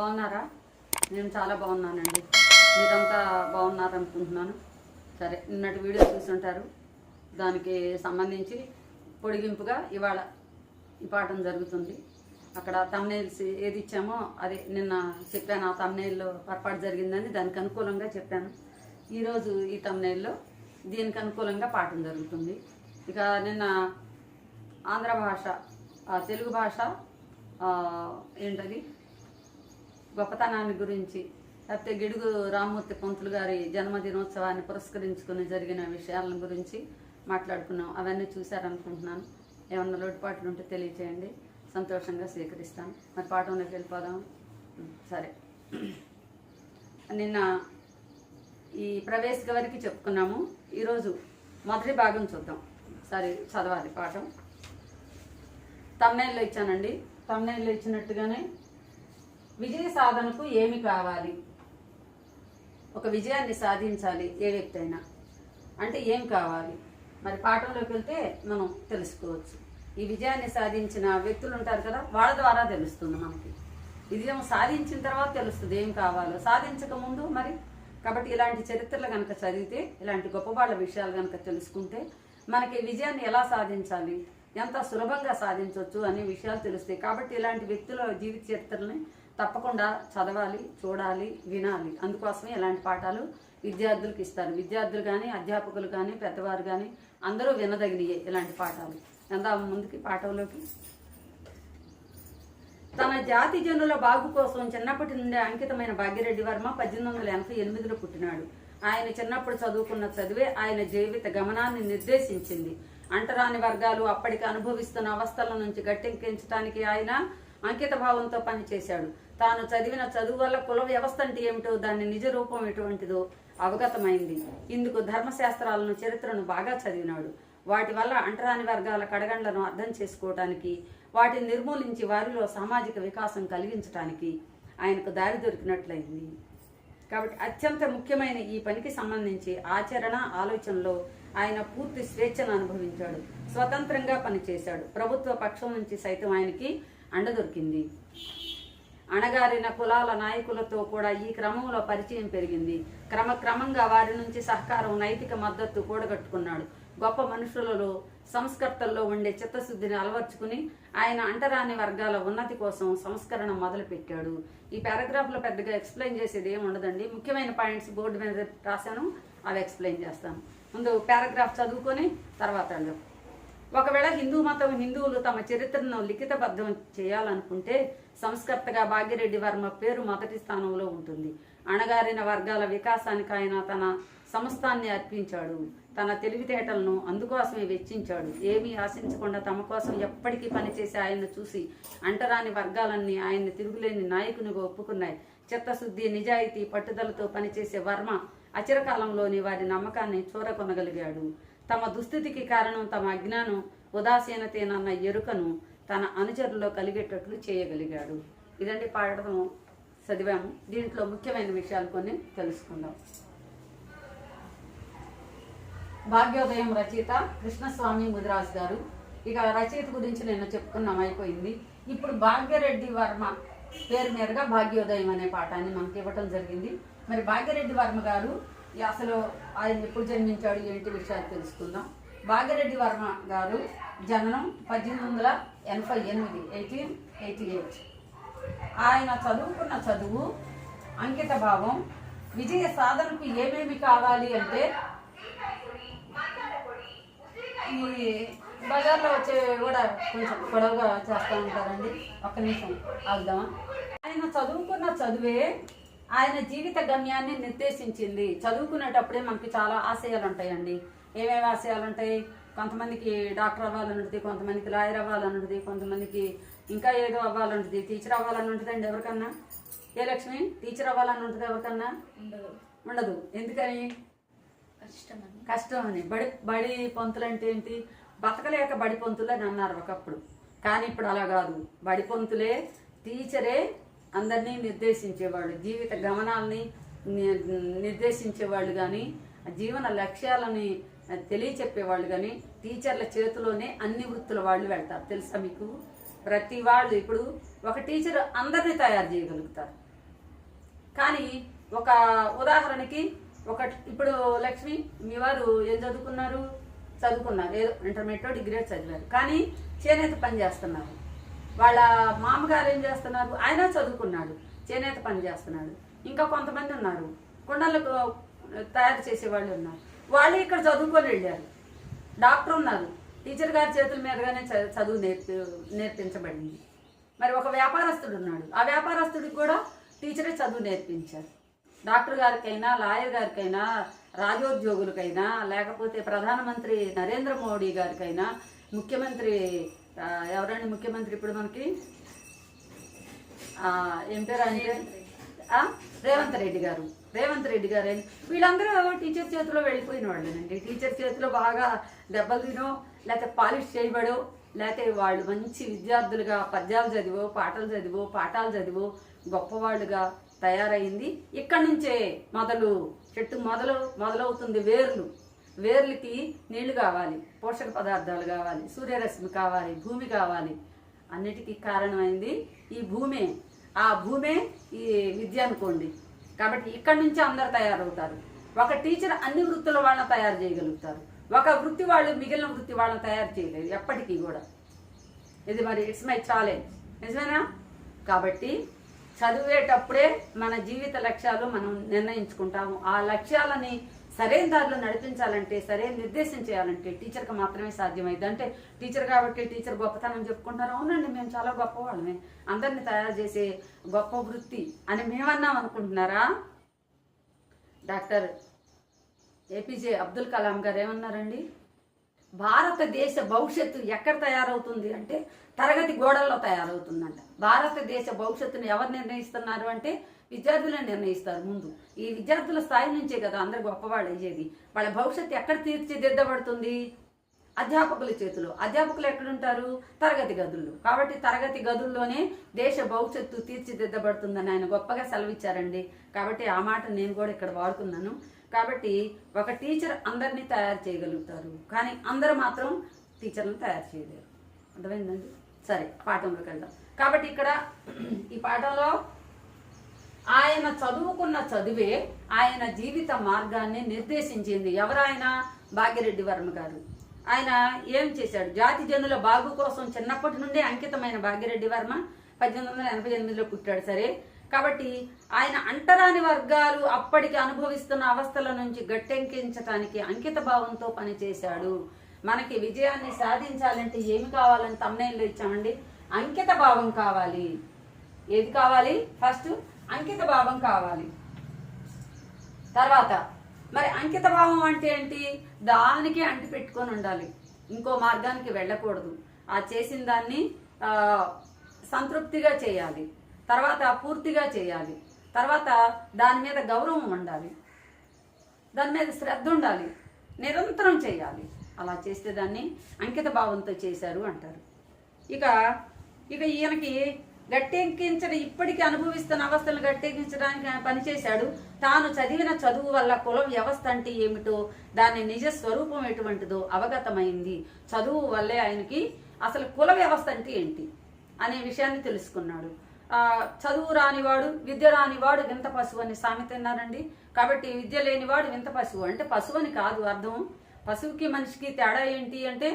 బాగున్నారా? నేను చాలా బాగున్నానండి. మీరంతా బాగున్నారనుకుంటున్నాను. సరే నిన్నటి వీడియో చూసుంటారు. దానికి సంబంధించి పొడిగింపుగా ఇవాళ ఈ పాఠం జరుగుతుంది. అక్కడ తమ్నేల్స్ ఏది ఇచ్చామో అదే నిన్న చెప్పాను ఆ తమ్నేల్లో పొరపాటు జరిగిందని దానికి అనుకూలంగా చెప్పాను. ఈరోజు ఈ తమ్నేల్లో దీనికి అనుకూలంగా పాఠం జరుగుతుంది. ఇక నిన్న ఆంధ్ర భాష తెలుగు భాష ఏంటది? గొప్పతనాన్ని గురించి లేకపోతే గిడుగు రామ్మూర్తి పంతులు గారి జన్మదినోత్సవాన్ని పురస్కరించుకుని జరిగిన విషయాల గురించి మాట్లాడుకున్నాం. అవన్నీ చూశారనుకుంటున్నాను. ఏమన్నా లోటుపాట్లు ఉంటే తెలియచేయండి. సంతోషంగా స్వీకరిస్తాను. మరి పాఠంలోకి వెళ్ళిపోదాం. సరే. నిన్న ఈ ప్రవేశ వరకు చెప్పుకున్నాము. ఈరోజు మొదటి భాగం చూద్దాం. సరే చదవాలి పాఠం. తమ్నైల్లో ఇచ్చానండి. తమ్నైల్లో ఇచ్చినట్టుగానే విజయ సాధనకు ఏమి కావాలి? ఒక విజయాన్ని సాధించాలి ఏ వ్యక్తి అయినా. అంటే ఏం కావాలి? మరి పాఠంలోకి వెళ్తే మనం తెలుసుకోవచ్చు. ఈ విజయాన్ని సాధించిన వ్యక్తులు ఉంటారు కదా వాళ్ళ ద్వారా తెలుస్తుంది మనకి. విజయం సాధించిన తర్వాత తెలుస్తుంది ఏం కావాలో. సాధించక ముందు మరి కాబట్టి ఇలాంటి చరిత్రలు కనుక చదివితే ఇలాంటి గొప్ప వాళ్ళ విషయాలు కనుక తెలుసుకుంటే మనకి విజయాన్ని ఎలా సాధించాలి? ఎంత సులభంగా సాధించవచ్చు అనే విషయాలు తెలుస్తాయి. కాబట్టి ఇలాంటి వ్యక్తుల జీవిత చరిత్రని తప్పకుండా చదవాలి చూడాలి వినాలి. అందుకోసమే ఇలాంటి పాఠాలు విద్యార్థులకు ఇస్తారు. విద్యార్థులు కానీ అధ్యాపకులు కానీ పెద్దవారు కానీ అందరూ వినదగినయే ఇలాంటి పాఠాలు. ఎంత ముందుకి పాఠంలోకి. తన జాతి జనుల బాగు కోసం చిన్నప్పటి నుండి అంకితమైన భాగ్యరెడ్డి వర్మ పద్దెనిమిది వందల ఎనభై ఎనిమిదిలో పుట్టినాడు. ఆయన చిన్నప్పుడు చదువుకున్న చదివే ఆయన జీవిత గమనాన్ని నిర్దేశించింది. అంటరాని వర్గాలు అప్పటికి అనుభవిస్తున్న అవస్థల నుంచి గట్టెక్కించడానికి ఆయన అంకిత భావంతో పనిచేశాడు. తాను చదివిన చదువు వల్ల కుల వ్యవస్థ అంటే ఏమిటో దాని నిజ రూపం ఎటువంటిదో అవగతమైంది. ఇందుకు ధర్మశాస్త్రాలను చరిత్రను బాగా చదివినాడు. వాటి వల్ల అంటరాని వర్గాల కడగండ్లను అర్థం చేసుకోవటానికి వాటిని నిర్మూలించి వారిలో సామాజిక వికాసం కలిగించటానికి ఆయనకు దారి దొరికినట్లయింది. కాబట్టి అత్యంత ముఖ్యమైన ఈ పనికి సంబంధించి ఆచరణ ఆలోచనలో ఆయన పూర్తి స్వేచ్ఛను అనుభవించాడు. స్వతంత్రంగా పనిచేశాడు. ప్రభుత్వ పక్షం నుంచి సైతం ఆయనకి అండ దొరికింది. అణగారిన కులాల నాయకులతో కూడా ఈ క్రమంలో పరిచయం పెరిగింది. క్రమక్రమంగా వారి నుంచి సహకారం నైతిక మద్దతు కూడగట్టుకున్నాడు. గొప్ప మనుషులలో సంస్కర్తల్లో ఉండే చిత్తశుద్ధిని అలవర్చుకుని ఆయన అంటరాని వర్గాల ఉన్నతి కోసం సంస్కరణ మొదలుపెట్టాడు. ఈ పారాగ్రాఫ్లో పెద్దగా ఎక్స్ప్లెయిన్ చేసేది ఏమి ఉండదండి. ముఖ్యమైన పాయింట్స్ బోర్డు మీద రాశాను. అవి ఎక్స్ప్లెయిన్ చేస్తాను. ముందు పారాగ్రాఫ్ చదువుకొని తర్వాత ఒకవేళ హిందూ మతం హిందువులు తమ చరిత్రను లిఖితబద్ధం చేయాలనుకుంటే సంస్కర్తగా భాగ్యరెడ్డి వర్మ పేరు మొదటి స్థానంలో ఉంటుంది. అణగారిన వర్గాల వికాసానికి ఆయన తన సంస్థాన్ని అర్పించాడు. తన తెలివితేటలను అందుకోసమే వెచ్చించాడు. ఏమీ ఆశించకుండా తమ కోసం ఎప్పటికీ పనిచేసే ఆయన్ను చూసి అంటరాని వర్గాలన్నీ ఆయన్ని తిరుగులేని నాయకునిగా ఒప్పుకున్నాయి. చిత్తశుద్ధి నిజాయితీ పట్టుదలతో పనిచేసే వర్మ అచిరకాలంలోని వారి నమ్మకాన్ని చూరకొనగలిగాడు. తమ దుస్థితికి కారణం తమ అజ్ఞానం ఉదాసీనతేనన్న ఎరుకను తన అనుచరుల్లో కలిగేటట్లు చేయగలిగాడు. ఇదండి పాడడం చదివాము. దీంట్లో ముఖ్యమైన విషయాలు కొన్ని తెలుసుకుందాం. భాగ్యోదయం రచయిత కృష్ణస్వామి ముదిరాజ్ గారు. ఇక రచయిత గురించి నేను చెప్పుకున్నాం అయిపోయింది. ఇప్పుడు భాగ్యరెడ్డి వర్మ పేరు మీదుగా భాగ్యోదయం అనే పాఠాన్ని మనకి ఇవ్వటం జరిగింది. మరి భాగ్యరెడ్డి వర్మ గారు అసలు ఆయన ఎప్పుడు జన్మించాడు ఏంటి విషయాలు తెలుసుకుందాం. భాగ్యరెడ్డి వర్మ గారు జననం పద్దెనిమిది వందల ఎనభై ఎనిమిది ఎయిటీన్ ఎయిటీ ఎయిట్. ఆయన చదువుకున్న చదువు అంకిత భావం విజయ సాధనకు ఏమేమి కావాలి అంటే ఈ బజార్లో వచ్చే కూడా కొంచెం పొడవుగా చేస్తూ ఉంటారండి. ఒక్క నిమిషం ఆగుదామా? ఆయన చదువుకున్న చదువే ఆయన జీవిత గమ్యాన్ని నిర్దేశించింది. చదువుకునేటప్పుడే మనకి చాలా ఆశయాలు ఉంటాయండి ఏమేమి ఆశయాలు ఉంటాయి కొంతమందికి డాక్టర్ అవ్వాలని ఉంటుంది కొంతమందికి లాయర్ అవ్వాలని ఉంటుంది కొంతమందికి ఇంకా ఏదో అవ్వాలని ఉంటుంది టీచర్ అవ్వాలని ఉంటుందండి ఎవరికన్నా? ఏ లక్ష్మి? టీచర్ అవ్వాలని ఉంటుంది ఎవరికన్నా? ఉండదు. ఉండదు. ఎందుకని? కష్టం అని కష్టం అని బడి బడి పొంతులు అంటే ఏంటి? బతకలేక బడి పొంతులు అని అన్నారు ఒకప్పుడు. కానీ ఇప్పుడు అలా కాదు. బడి పొంతులే టీచరే అందరినీ నిర్దేశించేవాళ్ళు జీవిత గమనాల్ని ని- నిర్దేశించేవాళ్ళు కానీ జీవన లక్ష్యాలని తెలియచెప్పేవాళ్ళు కానీ టీచర్ల చేతిలోనే అన్ని వృత్తుల వాళ్ళు వెళ్తారు. తెలుసా మీకు? ప్రతి వాళ్ళు ఇప్పుడు ఒక టీచర్ అందరినీ తయారు చేయగలుగుతారు. కానీ ఒక ఉదాహరణకి ఒక ఇప్పుడు లక్ష్మి మీ వారు ఏం చదువుకున్నారు? చదువుకున్నారు. ఏదో ఇంటర్మీడియట్ డిగ్రీ చదివారు. కానీ చేనేత పని చేస్తున్నారు. వాళ్ళ మామగారు ఏం చేస్తున్నారు? ఆయన చదువుకున్నాడు చేనేత పని చేస్తున్నాడు. ఇంకా కొంతమంది ఉన్నారు. కుండలు తయారు చేసే వాళ్ళు ఉన్నారు. వాళ్ళు ఇక్కడ చదువుకొని వెళ్ళారు. డాక్టర్ ఉన్నారు. టీచర్ గారి చేతుల మీదుగానే చ- చదువు నేర్పి నేర్పించబడింది. మరి ఒక వ్యాపారస్తుడు ఉన్నాడు. ఆ వ్యాపారస్తుడికి కూడా టీచరే చదువు నేర్పించారు. డాక్టర్ గారికైనా లాయర్ గారికైనా రాజోద్యోగులకైనా లేకపోతే ప్రధానమంత్రి నరేంద్ర మోడీ గారికైనా ముఖ్యమంత్రి ఎవరండి ముఖ్యమంత్రి ఇప్పుడు మనకి? ఏం పేరు అంటే రేవంత్ రెడ్డి గారు. రేవంత్ రెడ్డి గారు. వీళ్ళందరూ టీచర్ చేతిలో వెళ్ళిపోయిన వాళ్ళేనండి. టీచర్ చేతిలో బాగా దెబ్బలు తినో లేకపోతే పాలిష్ చేయబడో లేకపోతే వాళ్ళు మంచి విద్యార్థులుగా పద్యాలు చదివో పాటలు చదివో పాఠాలు చదివో గొప్పవాళ్ళుగా తయారైంది. ఇక్కడి నుంచే మొదలు చెట్టు మొదలు మొదలవుతుంది వేర్లు. వేర్లకి నీళ్ళు కావాలి. పోషక పదార్థాలు కావాలి సూర్యరశ్మి కావాలి భూమి కావాలి. అన్నిటికీ కారణమైంది ఈ భూమే. ఆ భూమే ఈ విద్య అనుకోండి. కాబట్టి ఇక్కడి నుంచి అందరు తయారవుతారు. ఒక టీచర్ అన్ని వృత్తుల వాళ్ళని తయారు చేయగలుగుతారు. ఒక వృత్తి వాళ్ళు మిగిలిన వృత్తి వాళ్ళని తయారు చేయలేరు ఎప్పటికీ కూడా. ఇది మరి ఇట్స్ మై ఛాలెంజ్ నిజమేనా? కాబట్టి చదివేటప్పుడే మన జీవిత లక్ష్యాలు మనం నిర్ణయించుకుంటాము. ఆ లక్ష్యాలని సరైన దారిలో నడిపించాలంటే సరైన నిర్దేశం చేయాలంటే టీచర్కి మాత్రమే సాధ్యమైంది అంటే టీచర్ కాబట్టి టీచర్ గొప్పతనం చెప్పుకుంటారు. అవునండి మేము చాలా గొప్పవాళ్ళమే. అందరిని తయారు చేసే గొప్ప వృత్తి అని మేమన్నాం అనుకుంటున్నారా? డాక్టర్ ఏపీజే అబ్దుల్ కలాం గారు ఏమన్నారండి? భారతదేశ భవిష్యత్తు ఎక్కడ తయారవుతుంది అంటే తరగతి గోడల్లో తయారవుతుందంట. భారతదేశ భవిష్యత్తును ఎవరు నిర్ణయిస్తున్నారు అంటే విద్యార్థులను నిర్ణయిస్తారు ముందు. ఈ విద్యార్థుల స్థాయి నుంచే కదా అందరు గొప్పవాళ్ళు అయ్యేది. వాళ్ళ భవిష్యత్తు ఎక్కడ తీర్చిదిద్దబడుతుంది? అధ్యాపకుల చేతిలో. అధ్యాపకులు ఎక్కడుంటారు? తరగతి గదుల్లో. కాబట్టి తరగతి గదుల్లోనే దేశ భవిష్యత్తు తీర్చిదిద్దబడుతుందని ఆయన గొప్పగా సెలవిచ్చారండి. కాబట్టి ఆ మాట నేను కూడా ఇక్కడ వాడుకున్నాను. కాబట్టి ఒక టీచర్ అందరినీ తయారు చేయగలుగుతారు. కానీ అందరు మాత్రం టీచర్లను తయారు చేయలేరు. అర్థమైందండి? సరే పాఠంలోకి వెళ్దాం. కాబట్టి ఇక్కడ ఈ పాఠంలో ఆయన చదువుకున్న చదివే ఆయన జీవిత మార్గాన్ని నిర్దేశించింది ఎవరాయన? భాగ్యరెడ్డి వర్మ గారు. ఆయన ఏం చేశాడు? జాతి జనుల బాగు కోసం చిన్నప్పటి నుండి అంకితమైన భాగ్యరెడ్డి వర్మ పద్దెనిమిది వందల ఎనభై ఎనిమిదిలో పుట్టాడు. సరే కాబట్టి ఆయన అంటరాని వర్గాలు అప్పటికి అనుభవిస్తున్న అవస్థల నుంచి గట్టెంకించటానికి అంకిత భావంతో పనిచేశాడు. మనకి విజయాన్ని సాధించాలంటే ఏమి కావాలని తమ్నేళ్ళు ఇచ్చామండి? అంకిత భావం కావాలి. ఏది కావాలి? ఫస్ట్ అంకిత భావం కావాలి. తర్వాత మరి అంకిత భావం అంటే ఏంటి? దానికి అంటి పెట్టుకొని ఉండాలి. ఇంకో మార్గానికి వెళ్ళకూడదు. ఆ చేసిన దాన్ని సంతృప్తిగా చేయాలి. తర్వాత పూర్తిగా చేయాలి. తర్వాత దాని మీద గౌరవం ఉండాలి. దాని మీద శ్రద్ధ ఉండాలి. నిరంతరం చేయాలి. అలా చేస్తే దాన్ని అంకిత భావంతో చేశారు అంటారు. ఇక ఇక ఈయనకి గట్టెక్కించడం ఇప్పటికీ అనుభవిస్తున్న అవస్థలను గట్టెక్కించడానికి ఆయన పనిచేశాడు. తాను చదివిన చదువు వల్ల కుల వ్యవస్థ అంటే ఏమిటో దాని నిజ స్వరూపం ఎటువంటిదో అవగతమైంది. చదువు వల్లే ఆయనకి అసలు కుల వ్యవస్థ అంటే ఏంటి అనే విషయాన్ని తెలుసుకున్నాడు. చదువు రానివాడు విద్య రానివాడు వింత పశువు అని సామెత విన్నారండి. కాబట్టి విద్య లేనివాడు వింత పశువు. అంటే పశువు అని కాదు అర్థం. పశువుకి మనిషికి తేడా ఏంటి అంటే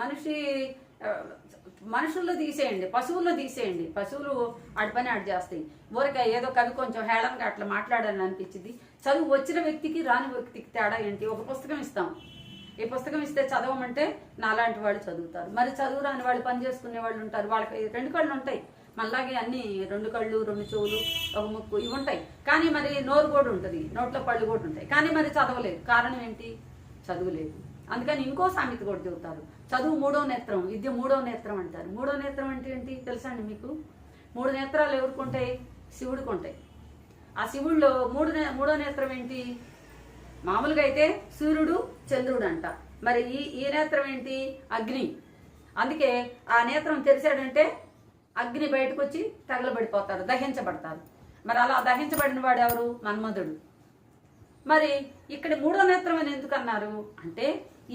మనిషి మనుషుల్లో తీసేయండి పశువుల్లో తీసేయండి. పశువులు ఆడి పని చేస్తాయి. ఊరికే ఏదో కవి కొంచెం హేళనగా అట్లా మాట్లాడాలని అనిపించింది. చదువు వచ్చిన వ్యక్తికి రాని వ్యక్తికి తేడా ఏంటి? ఒక పుస్తకం ఇస్తాం. ఈ పుస్తకం ఇస్తే చదవమంటే నాలాంటి వాళ్ళు చదువుతారు. మరి చదువు రాని వాళ్ళు పని చేసుకునే వాళ్ళు ఉంటారు. వాళ్ళకి రెండు కళ్ళు ఉంటాయి. మళ్ళాగే అన్ని రెండు కళ్ళు రెండు చెవులు ఒక ముక్కు ఇవి ఉంటాయి. కానీ మరి నోరు కూడా ఉంటుంది. నోట్లో పళ్ళు కూడా ఉంటాయి. కానీ మరి చదవలేదు. కారణం ఏంటి? చదువులేదు అందుకని ఇంకో సామెత కూడా చెబుతారు. చదువు మూడో నేత్రం విద్య మూడో నేత్రం అంటారు. మూడో నేత్రం అంటే ఏంటి తెలుసా అండి మీకు? మూడు నేత్రాలు ఎవరికి ఉంటాయి శివుడికి ఉంటాయి ఆ శివుడిలో మూడు మూడో నేత్రం ఏంటి? మామూలుగా అయితే సూర్యుడు చంద్రుడు అంట. మరి ఈ ఈ నేత్రం ఏంటి? అగ్ని. అందుకే ఆ నేత్రం తెరిచాడంటే అగ్ని బయటకు వచ్చి తగలబడిపోతారు దహించబడతారు మరి అలా దహించబడిన వాడు ఎవరు? మన్మధుడు. మరి ఇక్కడ మూడో నేత్రం అని ఎందుకు అన్నారు అంటే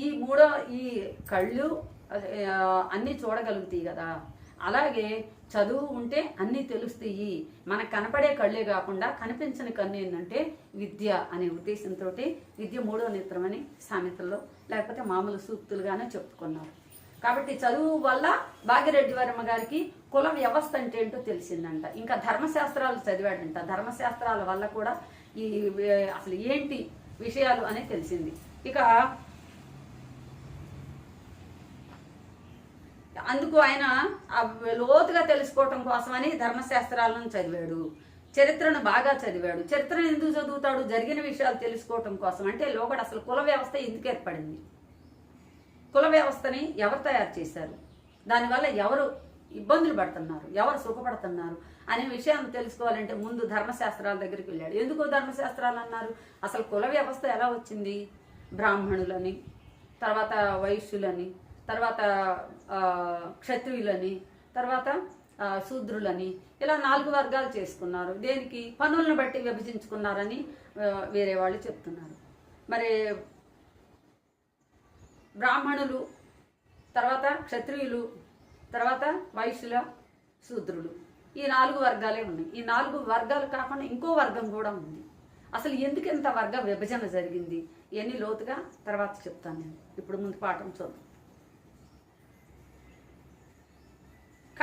ఈ మూడో ఈ కళ్ళు అన్నీ చూడగలుగుతాయి కదా. అలాగే చదువు ఉంటే అన్నీ తెలుస్తాయి. మనకు కనపడే కళ్ళే కాకుండా కనిపించని కన్ను ఏంటంటే విద్య అనే ఉద్దేశంతో విద్య మూడో నేత్రమని సామెతల్లో లేకపోతే మామూలు సూక్తులుగానే చెప్పుకున్నారు కాబట్టి చదువు వల్ల భాగ్యరెడ్డి వర్మ గారికి కుల వ్యవస్థ అంటే ఏంటో తెలిసిందంట. ఇంకా ధర్మశాస్త్రాలు చదివాడంట. ధర్మశాస్త్రాల వల్ల కూడా ఈ అసలు ఏంటి విషయాలు అనేది తెలిసింది. ఇక అందుకు ఆయన లోతుగా తెలుసుకోవటం కోసమని ధర్మశాస్త్రాలను చదివాడు. చరిత్రను బాగా చదివాడు. చరిత్రను ఎందుకు చదువుతాడు? జరిగిన విషయాలు తెలుసుకోవటం కోసం. అంటే లోకడు అసలు కుల వ్యవస్థ ఎందుకు ఏర్పడింది? కుల వ్యవస్థని ఎవరు తయారు చేశారు? దానివల్ల ఎవరు ఇబ్బందులు పడుతున్నారు? ఎవరు సుఖపడుతున్నారు? అనే విషయాన్ని తెలుసుకోవాలంటే ముందు ధర్మశాస్త్రాల దగ్గరికి వెళ్ళాడు. ఎందుకు ధర్మశాస్త్రాలు అన్నారు? అసలు కుల వ్యవస్థ ఎలా వచ్చింది? బ్రాహ్మణులని తర్వాత వైశ్యులని తర్వాత క్షత్రియులని తర్వాత శూద్రులని ఇలా నాలుగు వర్గాలు చేసుకున్నారు. దేనికి? పనులను బట్టి విభజించుకున్నారని వేరే వాళ్ళు చెప్తున్నారు. మరి బ్రాహ్మణులు తర్వాత క్షత్రియులు తర్వాత వైశ్యుల శూద్రులు. ఈ నాలుగు వర్గాలే ఉన్నాయి. ఈ నాలుగు వర్గాలు కాకుండా ఇంకో వర్గం కూడా ఉంది. అసలు ఎందుకు ఇంత వర్గ విభజన జరిగింది? ఇవన్నీ లోతుగా? తర్వాత చెప్తాను నేను. ఇప్పుడు ముందు పాఠం చూద్దాం.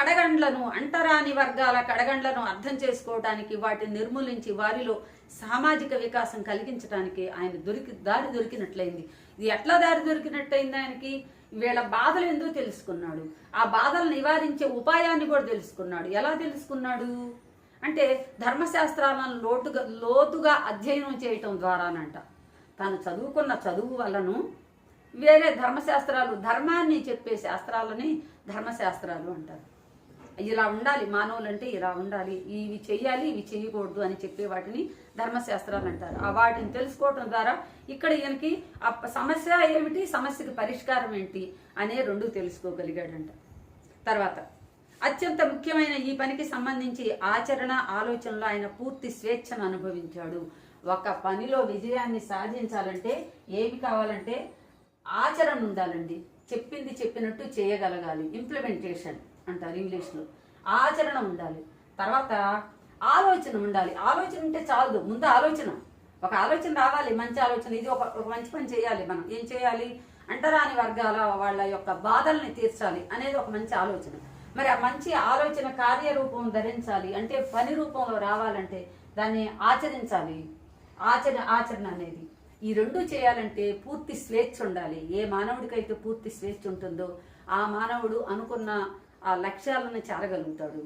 కడగండ్లను అంటరాని వర్గాల కడగండ్లను అర్థం చేసుకోవడానికి వాటిని నిర్మూలించి వారిలో సామాజిక వికాసం కలిగించడానికి ఆయన దొరికి దారి దొరికినట్లయింది. ఇది ఎట్లా దారి దొరికినట్టయింది ఆయనకి? వీళ్ళ బాధలు ఎందుకు తెలుసుకున్నాడు? ఆ బాధలు నివారించే ఉపాయాన్ని కూడా తెలుసుకున్నాడు. ఎలా తెలుసుకున్నాడు? అంటే ధర్మశాస్త్రాలను లోతుగా లోతుగా అధ్యయనం చేయటం ద్వారానంట. తాను చదువుకున్న చదువు వలను వేరే ధర్మశాస్త్రాలు ధర్మాన్ని చెప్పే శాస్త్రాలని ధర్మశాస్త్రాలు అంటారు. ఇలా ఉండాలి మానవులు అంటే ఇలా ఉండాలి ఇవి చెయ్యాలి ఇవి చేయకూడదు అని చెప్పే వాటిని ధర్మశాస్త్రాలు అంటారు. ఆ వాటిని తెలుసుకోవటం ద్వారా ఇక్కడ ఈయనకి ఆ సమస్య ఏమిటి సమస్యకి పరిష్కారం ఏంటి అనే రెండు తెలుసుకోగలిగాడంట. తర్వాత అత్యంత ముఖ్యమైన ఈ పనికి సంబంధించి ఆచరణ ఆలోచనలో ఆయన పూర్తి స్వేచ్ఛను అనుభవించాడు. ఒక పనిలో విజయాన్ని సాధించాలంటే ఏమి కావాలంటే ఆచరణ ఉండాలండి. చెప్పింది చెప్పినట్టు చేయగలగాలి. ఇంప్లిమెంటేషన్. అంటారు ఇంగ్లీష్లో. ఆచరణ ఉండాలి. తర్వాత ఆలోచన ఉండాలి. ఆలోచన ఉంటే చాలదు. ముందు ఆలోచన. ఒక ఆలోచన రావాలి. మంచి ఆలోచన. ఇది ఒక ఒక మంచి పని చేయాలి మనం. ఏం చేయాలి? అంటరాని వర్గాల వాళ్ళ యొక్క బాధల్ని తీర్చాలి అనేది ఒక మంచి ఆలోచన. మరి ఆ మంచి ఆలోచన కార్యరూపం ధరించాలి. అంటే పని రూపంలో రావాలంటే దాన్ని ఆచరించాలి. ఆచరణ ఆచరణ అనేది. ఈ రెండు చేయాలంటే పూర్తి స్వేచ్ఛ ఉండాలి. ఏ మానవుడికైతే పూర్తి స్వేచ్ఛ ఉంటుందో ఆ మానవుడు అనుకున్న ఆ లక్ష్యాలను చేరగలుగుతాడు.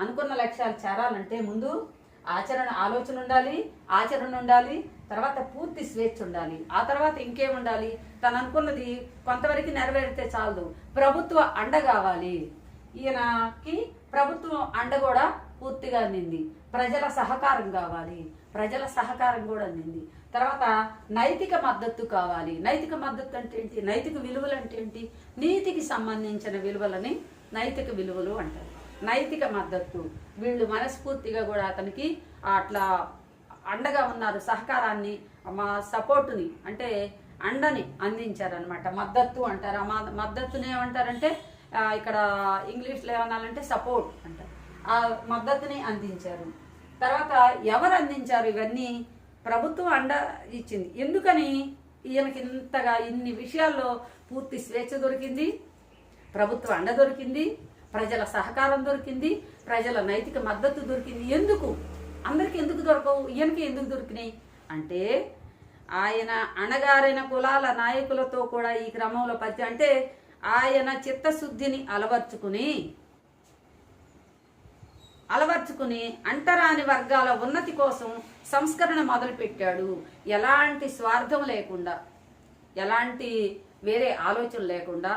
అనుకున్న లక్ష్యాలు చేరాలంటే ముందు ఆచరణ ఆలోచన ఉండాలి ఆచరణ ఉండాలి తర్వాత పూర్తి స్వేచ్ఛ ఉండాలి. ఆ తర్వాత ఇంకేం ఉండాలి తను అనుకున్నది కొంతవరకు నెరవేరితే చాలదు. ప్రభుత్వ అండ కావాలి. ఈయనకి ప్రభుత్వం అండ కూడా పూర్తిగా అందింది. ప్రజల సహకారం కావాలి. ప్రజల సహకారం కూడా అందింది. తర్వాత నైతిక మద్దతు కావాలి. నైతిక మద్దతు అంటే ఏంటి? నైతిక విలువలు అంటే ఏంటి? నీతికి సంబంధించిన విలువలని నైతిక విలువలు అంటారు. నైతిక మద్దతు. వీళ్ళు మనస్ఫూర్తిగా కూడా అతనికి అట్లా అండగా ఉన్నారు సహకారాన్ని మా సపోర్టుని అంటే అండని అందించారనమాట మద్దతు అంటారు. ఆ మద్దతుని ఏమంటారంటే ఇక్కడ ఇంగ్లీష్లో ఏమనాలంటే సపోర్ట్ అంటారు. ఆ మద్దతుని అందించారు. తర్వాత ఎవరు అందించారు ఇవన్నీ ప్రభుత్వం అండ ఇచ్చింది. ఎందుకని? ఈయనకి ఇంతగా ఇన్ని విషయాల్లో పూర్తి స్వేచ్ఛ దొరికింది? ప్రభుత్వ అండ దొరికింది ప్రజల సహకారం దొరికింది ప్రజల నైతిక మద్దతు దొరికింది. ఎందుకు? అందరికి ఎందుకు దొరకవు? ఈయనకి ఎందుకు దొరికినాయి? అంటే ఆయన అణగారిన కులాల నాయకులతో కూడా ఈ క్రమంలో పద్య అంటే ఆయన చిత్తశుద్ధిని అలవర్చుకుని అలవర్చుకుని అంటరాని వర్గాల ఉన్నతి కోసం సంస్కరణ మొదలుపెట్టాడు. ఎలాంటి స్వార్థం లేకుండా ఎలాంటి వేరే ఆలోచన లేకుండా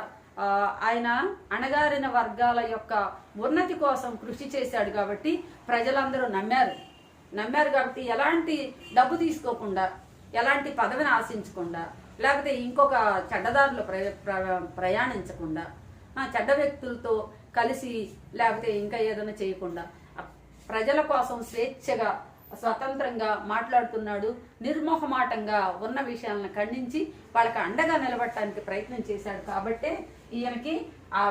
ఆయన అణగారిన వర్గాల యొక్క ఉన్నతి కోసం కృషి చేశాడు కాబట్టి ప్రజలందరూ నమ్మారు. నమ్మారు కాబట్టి ఎలాంటి డబ్బు తీసుకోకుండా ఎలాంటి పదవిని ఆశించకుండా లేకపోతే ఇంకొక చెడ్డదారులు ప్ర- ప్రయాణించకుండా చెడ్డ వ్యక్తులతో కలిసి లేకపోతే ఇంకా ఏదైనా చేయకుండా ప్రజల కోసం స్వేచ్ఛగా స్వతంత్రంగా మాట్లాడుతున్నాడు నిర్మోహమాటంగా ఉన్న విషయాలను ఖండించి వాళ్ళకి అండగా నిలబడటానికి ప్రయత్నం చేశాడు కాబట్టే ఈయనకి ఆ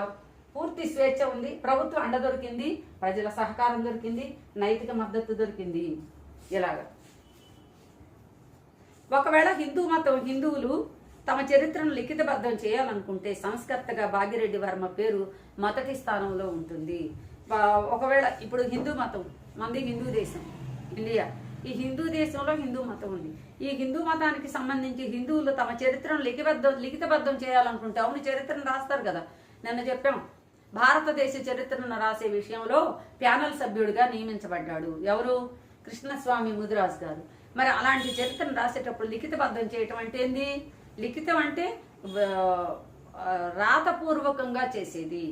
పూర్తి స్వేచ్ఛ ఉంది ప్రభుత్వం అండ దొరికింది ప్రజల సహకారం దొరికింది నైతిక మద్దతు దొరికింది. ఇలాగా. ఒకవేళ హిందూ మతం హిందువులు తమ చరిత్రను లిఖితబద్ధం చేయాలనుకుంటే సంస్కర్తగా భాగ్యరెడ్డి వర్మ పేరు మొదటి స్థానంలో ఉంటుంది. ఒకవేళ ఇప్పుడు హిందూ మతం మంది హిందూ దేశం ఇండియా ఈ హిందూ దేశంలో హిందూ మతం ఉంది. ఈ హిందూ మతానికి సంబంధించి హిందువులు తమ చరిత్రను లిఖిబద్ధం లిఖితబద్ధం చేయాలనుకుంటే అవును చరిత్రను రాస్తారు కదా. నిన్న చెప్పాం. భారతదేశ చరిత్రను రాసే విషయంలో ప్యానల్ సభ్యుడిగా నియమించబడ్డాడు. ఎవరు? కృష్ణస్వామి ముదిరాజు గారు. మరి అలాంటి చరిత్రను రాసేటప్పుడు లిఖితబద్ధం చేయటం అంటే ఏంది? లిఖితం అంటే రాతపూర్వకంగా చేసేది.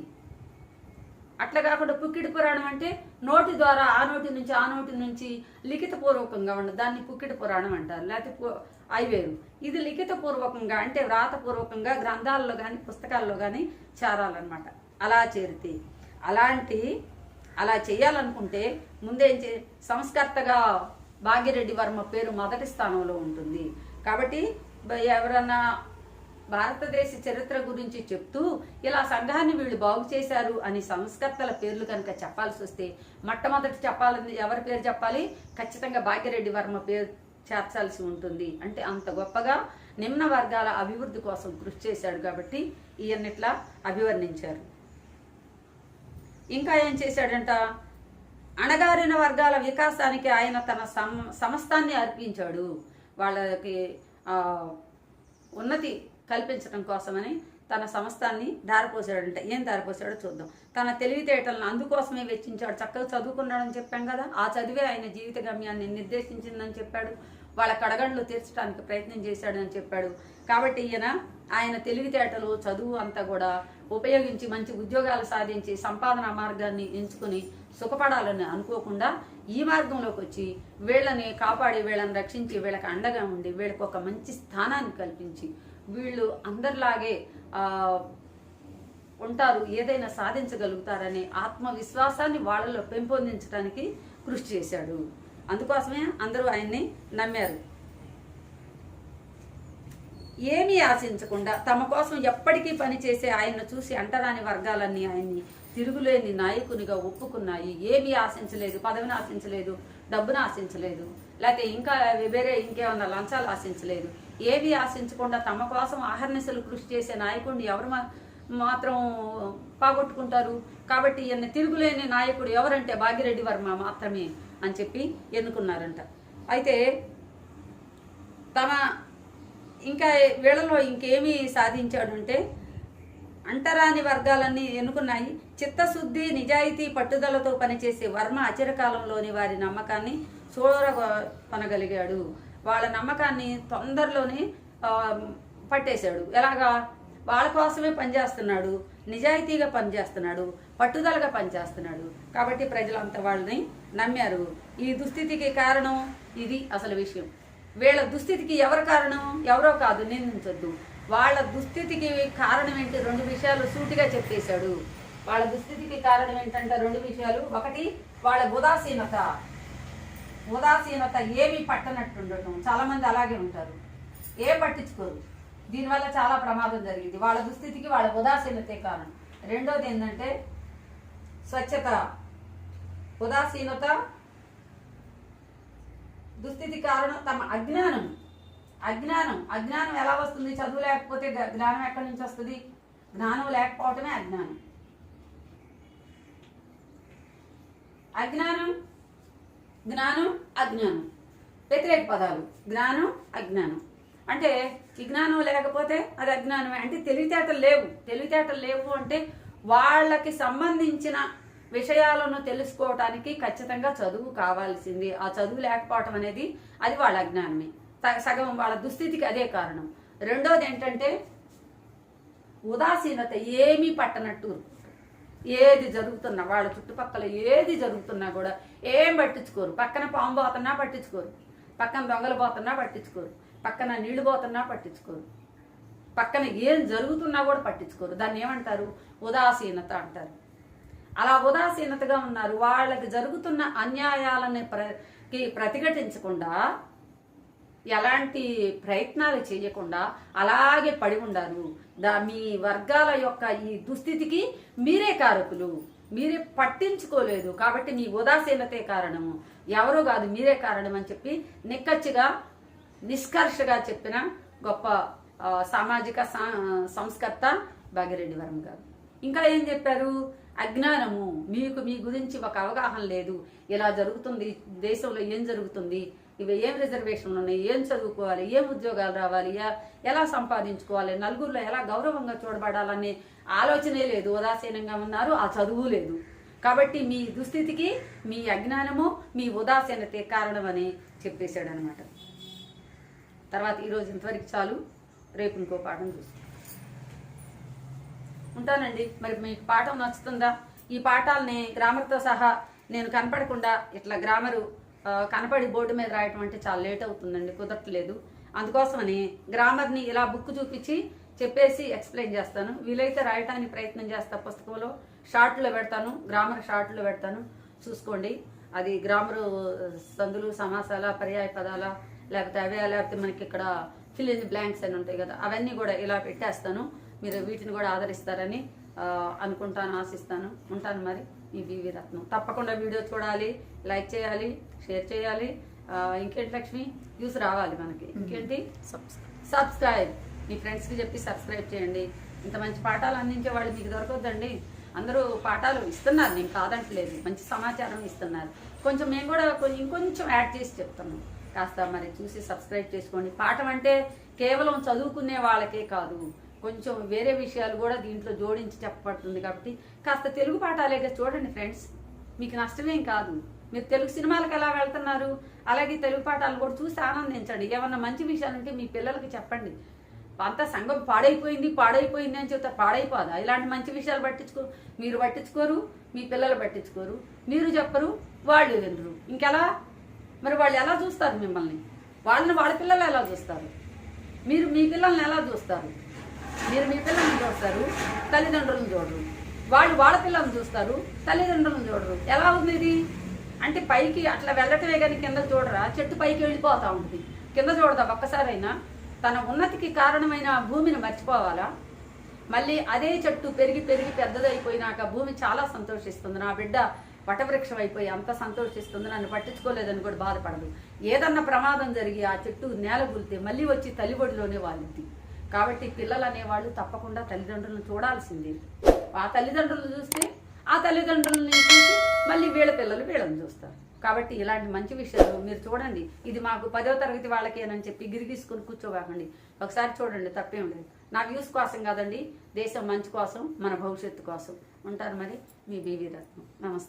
అట్లా కాకుండా పుక్కిడి పురాణం అంటే నోటి ద్వారా ఆ నోటి నుంచి ఆ నోటి నుంచి లిఖిత పూర్వకంగా ఉండదు దాన్ని పుక్కిడి పురాణం అంటారు. లేకపోతే అయివేరు ఇది లిఖిత పూర్వకంగా అంటే వ్రాతపూర్వకంగా గ్రంథాల్లో కానీ పుస్తకాల్లో కానీ చేరాలన్నమాట. అలా చేరితే. అలాంటి అలా చేయాలనుకుంటే ముందేం చే సంస్కర్తగా భాగ్యరెడ్డి వర్మ పేరు మొదటి స్థానంలో ఉంటుంది. కాబట్టి ఎవరన్నా భారతదేశ చరిత్ర గురించి చెప్తూ ఇలా సంఘాన్ని వీళ్ళు బాగు చేశారు అని సంస్కర్తల పేర్లు కనుక చెప్పాల్సి వస్తే మొట్టమొదటి చెప్పాలని ఎవరి పేరు చెప్పాలి? ఖచ్చితంగా భాగ్యరెడ్డి వర్మ పేరు చేర్చాల్సి ఉంటుంది. అంటే అంత గొప్పగా నిమ్న వర్గాల అభివృద్ధి కోసం కృషి చేశాడు కాబట్టి ఈయన్నిట్లా అభివర్ణించారు. ఇంకా ఏం చేశాడంట? అణగారిన వర్గాల వికాసానికి ఆయన తన సమ సమస్తాన్ని అర్పించాడు. వాళ్ళకి ఉన్నతి కల్పించడం కోసమని తన సమస్తాన్ని దారిపోసాడంట ఏం దారిపోసాడో చూద్దాం. తన తెలివితేటలను అందుకోసమే వెచ్చించాడు. చక్కగా చదువుకున్నాడని చెప్పాం కదా. ఆ చదివే ఆయన జీవిత గమ్యాన్ని నిర్దేశించిందని చెప్పాడు. వాళ్ళ కడగండ్లు తీర్చడానికి ప్రయత్నం చేశాడని చెప్పాడు. కాబట్టి ఈయన ఆయన తెలివితేటలు చదువు అంతా కూడా ఉపయోగించి మంచి ఉద్యోగాలు సాధించి సంపాదన మార్గాన్ని ఎంచుకుని సుఖపడాలని అనుకోకుండా ఈ మార్గంలోకి వచ్చి వీళ్ళని కాపాడి వీళ్ళని రక్షించి వీళ్ళకి అండగా ఉండి వీళ్ళకి ఒక మంచి స్థానాన్ని కల్పించి వీళ్ళు అందరిలాగే ఉంటారు ఏదైనా సాధించగలుగుతారనే ఆత్మవిశ్వాసాన్ని వాళ్ళలో పెంపొందించడానికి కృషి చేశాడు. అందుకోసమే అందరూ ఆయన్ని నమ్మారు. ఏమీ ఆశించకుండా తమ కోసం ఎప్పటికీ పనిచేసే ఆయన్ను చూసి అంటరాని వర్గాలన్నీ ఆయన్ని తిరుగులేని నాయకునిగా ఒప్పుకున్నాయి. ఏమీ ఆశించలేదు పదవిని ఆశించలేదు డబ్బును ఆశించలేదు లేకపోతే ఇంకా వేరే ఇంకేమన్నా లంచాలు ఆశించలేదు. ఏమీ ఆశించకుండా తమ కోసం ఆహర్నిశలు కృషి చేసే నాయకుడిని ఎవరు మాత్రం పోగొట్టుకుంటారు. కాబట్టి ఈయన తిరుగులేని నాయకుడు ఎవరంటే భాగ్యరెడ్డి వర్మ మాత్రమే అని చెప్పి ఎన్నుకున్నారంట. అయితే తమ ఇంకా వీళ్ళలో ఇంకేమీ సాధించాడు అంటే అంటరాని వర్గాలన్నీ ఎన్నుకున్నాయి. చిత్తశుద్ధి నిజాయితీ పట్టుదలతో పనిచేసే వర్మ అచిరకాలంలోని వారి నమ్మకాన్ని చూడగొనగలిగాడు వాళ్ళ నమ్మకాన్ని తొందరలోనే పట్టేశాడు. ఎలాగా? వాళ్ళ కోసమే పనిచేస్తున్నాడు నిజాయితీగా పనిచేస్తున్నాడు పట్టుదలగా పనిచేస్తున్నాడు. కాబట్టి ప్రజలంతా వాళ్ళని నమ్మారు. ఈ దుస్థితికి కారణం ఇది అసలు విషయం. వీళ్ళ దుస్థితికి ఎవరు కారణం? ఎవరో కాదు నిందించొద్దు. వాళ్ళ దుస్థితికి కారణం ఏంటి? రెండు విషయాలు సూటిగా చెప్పేశాడు. వాళ్ళ దుస్థితికి కారణం ఏంటంటే రెండు విషయాలు. ఒకటి వాళ్ళ ఉదాసీనత. ఉదాసీనత ఏమీ పట్టనట్టు ఉండటం చాలామంది అలాగే ఉంటారు. ఏం పట్టించుకోరు. దీనివల్ల చాలా ప్రమాదం జరిగింది. వాళ్ళ దుస్థితికి వాళ్ళ ఉదాసీనతే కారణం. రెండోది ఏంటంటే స్వచ్ఛత. ఉదాసీనత దుస్థితి కారణం తమ అజ్ఞానం. అజ్ఞానం. అజ్ఞానం ఎలా వస్తుంది? చదువు లేకపోతే జ్ఞానం ఎక్కడి నుంచి వస్తుంది? జ్ఞానం లేకపోవటమే అజ్ఞానం. అజ్ఞానం జ్ఞానం అజ్ఞానం. వ్యతిరేక పదాలు. జ్ఞానం అజ్ఞానం. అంటే విజ్ఞానం జ్ఞానం లేకపోతే అది అజ్ఞానమే. అంటే తెలివితేటలు లేవు. తెలివితేటలు లేవు అంటే వాళ్ళకి సంబంధించిన విషయాలను తెలుసుకోవటానికి ఖచ్చితంగా చదువు కావాల్సింది. ఆ చదువు లేకపోవటం అనేది అది వాళ్ళ అజ్ఞానమే. సగం వాళ్ళ దుస్థితికి అదే కారణం. రెండోది ఏంటంటే ఉదాసీనత ఏమీ పట్టనట్టు ఏది జరుగుతున్నా వాళ్ళ చుట్టుపక్కల ఏది జరుగుతున్నా కూడా ఏం పట్టించుకోరు. పక్కన పాము పోతున్నా పట్టించుకోరు. పక్కన దొంగలు పోతున్నా పట్టించుకోరు. పక్కన నీళ్ళు పోతున్నా పట్టించుకోరు. పక్కన ఏం జరుగుతున్నా కూడా పట్టించుకోరు. దాన్ని ఏమంటారు? ఉదాసీనత అంటారు. అలా ఉదాసీనతగా ఉన్నారు. వాళ్ళకి జరుగుతున్న అన్యాయాలని ప్ర ప్రతిఘటించకుండా ఎలాంటి ప్రయత్నాలు చేయకుండా అలాగే పడి ఉండారు. దా మీ వర్గాల యొక్క ఈ దుస్థితికి మీరే కారకులు. మీరే పట్టించుకోలేదు కాబట్టి మీ ఉదాసీనతే కారణము. ఎవరు కాదు మీరే కారణం అని చెప్పి నిక్కచ్చిగా నిష్కర్షగా చెప్పిన గొప్ప సామాజిక సా- సంస్కర్త భాగ్యరెడ్డి వరం గారు. ఇంకా ఏం చెప్పారు? అజ్ఞానము. మీకు మీ గురించి ఒక అవగాహన లేదు. ఇలా జరుగుతుంది దేశంలో ఏం జరుగుతుంది? ఇవి ఏం రిజర్వేషన్లు ఉన్నాయి? ఏం చదువుకోవాలి? ఏం ఉద్యోగాలు రావాలి? ఎలా సంపాదించుకోవాలి? నలుగురిలో ఎలా గౌరవంగా చూడబడాలనే ఆలోచనే లేదు. ఉదాసీనంగా ఉన్నారు. ఆ చదువు లేదు. కాబట్టి మీ దుస్థితికి మీ అజ్ఞానము మీ ఉదాసీనతే కారణమని చెప్పేశాడు అనమాట తర్వాత ఈరోజు ఇంతవరకు చాలు. రేపు ఇంకో పాఠం చూస్తాం. ఉంటానండి. మరి మీకు పాఠం నచ్చుతుందా? ఈ పాఠాలని గ్రామర్తో సహా నేను కనపడకుండా ఇట్లా గ్రామరు కనపడి బోర్డు మీద రాయటం అంటే చాలా లేట్ అవుతుందండి కుదరట్లేదు. అందుకోసమని గ్రామర్ని ఇలా బుక్ చూపించి చెప్పేసి ఎక్స్ప్లెయిన్ చేస్తాను. వీలైతే రాయటానికి ప్రయత్నం చేస్తా పుస్తకంలో. షార్ట్లో పెడతాను గ్రామర్ షార్ట్లో పెడతాను. చూసుకోండి. అది గ్రామరు సందులు సమాసాల పర్యాయ పదాల లేకపోతే అవే లేకపోతే మనకి ఇక్కడ ఫిల్ ఇన్ బ్లాంక్స్ అని ఉంటాయి కదా అవన్నీ కూడా ఇలా పెట్టేస్తాను. మీరు వీటిని కూడా ఆదరిస్తారని అనుకుంటాను ఆశిస్తాను. ఉంటాను మరి. మీ వివి రత్నం. తప్పకుండా వీడియో చూడాలి లైక్ చేయాలి షేర్ చేయాలి. ఇంకేంటి లక్ష్మి? న్యూస్ రావాలి మనకి. ఇంకేంటి? సబ్స్క్రైబ్. మీ ఫ్రెండ్స్కి చెప్పి సబ్స్క్రైబ్ చేయండి. ఇంత మంచి పాఠాలు అందించే వాళ్ళు మీకు దొరకవద్దండి అందరూ పాఠాలు ఇస్తున్నారు నేను కాదంటలేదు. మంచి సమాచారం ఇస్తున్నారు. కొంచెం మేము కూడా కొంచెం ఇంకొంచెం యాడ్ చేసి చెప్తాము. కాస్త మరి చూసి సబ్స్క్రైబ్ చేసుకోండి. పాఠం అంటే కేవలం చదువుకునే వాళ్ళకే కాదు. కొంచెం వేరే విషయాలు కూడా దీంట్లో జోడించి చెప్పబడుతుంది కాబట్టి కాస్త తెలుగు పాఠాలేగా చూడండి ఫ్రెండ్స్. మీకు నష్టమేం కాదు. మీరు తెలుగు సినిమాలకు ఎలా వెళ్తున్నారు? అలాగే తెలుగు పాఠాలు కూడా చూసి ఆనందించండి. ఏమన్నా మంచి విషయాలు ఉంటే మీ పిల్లలకి చెప్పండి. అంతా సంఘం పాడైపోయింది పాడైపోయింది అని చెప్తే పాడైపోదా? ఇలాంటి మంచి విషయాలు పట్టించుకో మీరు పట్టించుకోరు మీ పిల్లలు పట్టించుకోరు. మీరు చెప్పరు వాళ్ళు వినరు. ఇంకెలా? మరి వాళ్ళు ఎలా చూస్తారు మిమ్మల్ని? వాళ్ళని వాళ్ళ పిల్లలు ఎలా చూస్తారు? మీరు మీ పిల్లల్ని ఎలా చూస్తారు? మీరు మీ పిల్లల్ని చూస్తారు తల్లిదండ్రులను చూడరు. వాళ్ళు వాళ్ళ పిల్లల్ని చూస్తారు తల్లిదండ్రులను చూడరు. ఎలా ఉంది ఇది? అంటే పైకి అట్లా వెళ్ళటమే కానీ కింద చూడరా? చెట్టు పైకి వెళ్ళిపోతా ఉంటుంది. కింద చూడదా ఒక్కసారైనా? తన ఉన్నతికి కారణమైన భూమిని మర్చిపోవాలా? మళ్ళీ అదే చెట్టు పెరిగి పెరిగి పెద్దదైపోయినాక భూమి చాలా సంతోషిస్తుంది. నా బిడ్డ వటవృక్షం అయిపోయి అంత సంతోషిస్తుంది. నన్ను పట్టించుకోలేదని కూడా బాధపడదు. ఏదన్నా ప్రమాదం జరిగి ఆ చెట్టు నేల గులితే మళ్ళీ వచ్చి తల్లిబడిలోనే వాలిద్ది. కాబట్టి పిల్లలు అనేవాళ్ళు తప్పకుండా తల్లిదండ్రులను చూడాల్సిందే. ఆ తల్లిదండ్రులు చూస్తే ఆ తల్లిదండ్రులని చూసి మళ్ళీ వీళ్ళ పిల్లలు వీళ్ళని చూస్తారు. కాబట్టి ఇలాంటి మంచి విషయాలు మీరు చూడండి. ఇది మాకు పదో తరగతి వాళ్ళకేనని చెప్పి గిరిగీసుకుని కూర్చోబాకండి. ఒకసారి చూడండి తప్పేం లేదు. నా వ్యూస్ కోసం కాదండి దేశం మంచి కోసం మన భవిష్యత్తు కోసం. ఉంటారు మరి మీ బీవీ రత్నం. నమస్తే.